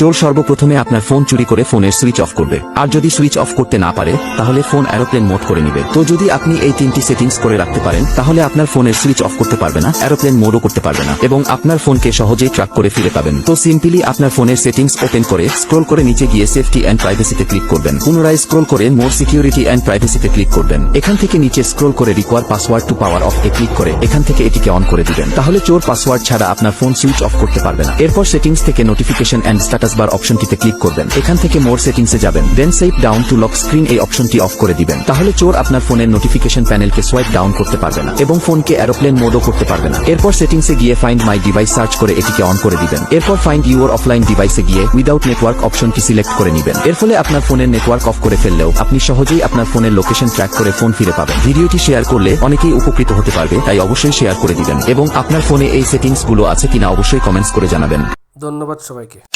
চোর সর্বপ্রথমে আপনার ফোন চুরি করে ফোনের সুইচ অফ করবে। আর যদি সুইচ অফ করতে না পারে, তাহলে ফোন অ্যারোপ্লেন মোড করে নিবে। তো যদি আপনি এই তিনটি সেটিংস করে রাখতে পারেন, তাহলে আপনার ফোনের সুইচ অফ করতে পারবে না, অ্যারোপ্লেন মোডও করতে পারবে না, এবং আপনার ফোনকে সহজেই ট্র্যাক করে ফিরে পাবেন। তো সিম্পলি আপনার ফোনের সেটিংস ওপেন করে, স্ক্রল করে নিচে গিয়ে সেফটি অ্যান্ড প্রাইভেসিতে ক্লিক করবেন। পুনরায় স্ক্রল করে মোর সিকিউরিটি অ্যান্ড প্রাইভেসিতে ক্লিক করবেন। এখান থেকে নিচে স্ক্রল করে require password to power off A click করে এখান থেকে এটিকে অন করে দিবেন। তাহলে চোর পাসওয়ার্ড ছাড়া আপনার ফোন সুইচ অফ করতে পারবে না। এরপর সেটিংস থেকে নোটিফিকেশন অ্যান্ড স্ট্যাটাস বার অপশনটিতে ক্লিক করবেন। এখান থেকে মোর সেটিংসে যাবেন। Then save down to lock screen এই অপশনটি অফ করে দিবেন। তাহলে চোর আপনার ফোনের নোটিফিকেশন প্যানেলকে সোয়াইপ ডাউন করতে পারবে না এবং ফোনকে এরোপ্লেন মোডও করতে পারবে না। এরপর সেটিংসে গিয়ে ফাইন্ড মাই ডিভাইস সার্চ করে এটিকে অন করে দিবেন। এরপর ফাইন্ড ইউর অফলাইন ডিভাইসে গিয়ে উইদাউট নেটওয়ার্ক অপশনটি সিলেক্ট করে নিবেন। এর ফলে আপনার ফোনের নেটওয়ার্ক অফ করে ফেললেও আপনি সহজেই আপনার ফোনের লোকেশন ট্র্যাক করে ফোন ফিরে পাবেন। ভিডিওটি শেয়ার করলে অনেকেই উপকৃত হতে পারবে, তাই অবশ্যই শেয়ার করে দিবেন। এবং আপনার ফোনে এই সেটিংসগুলো আছে কিনা অবশ্যই কমেন্টস করে জানাবেন। ধন্যবাদ সবাইকে।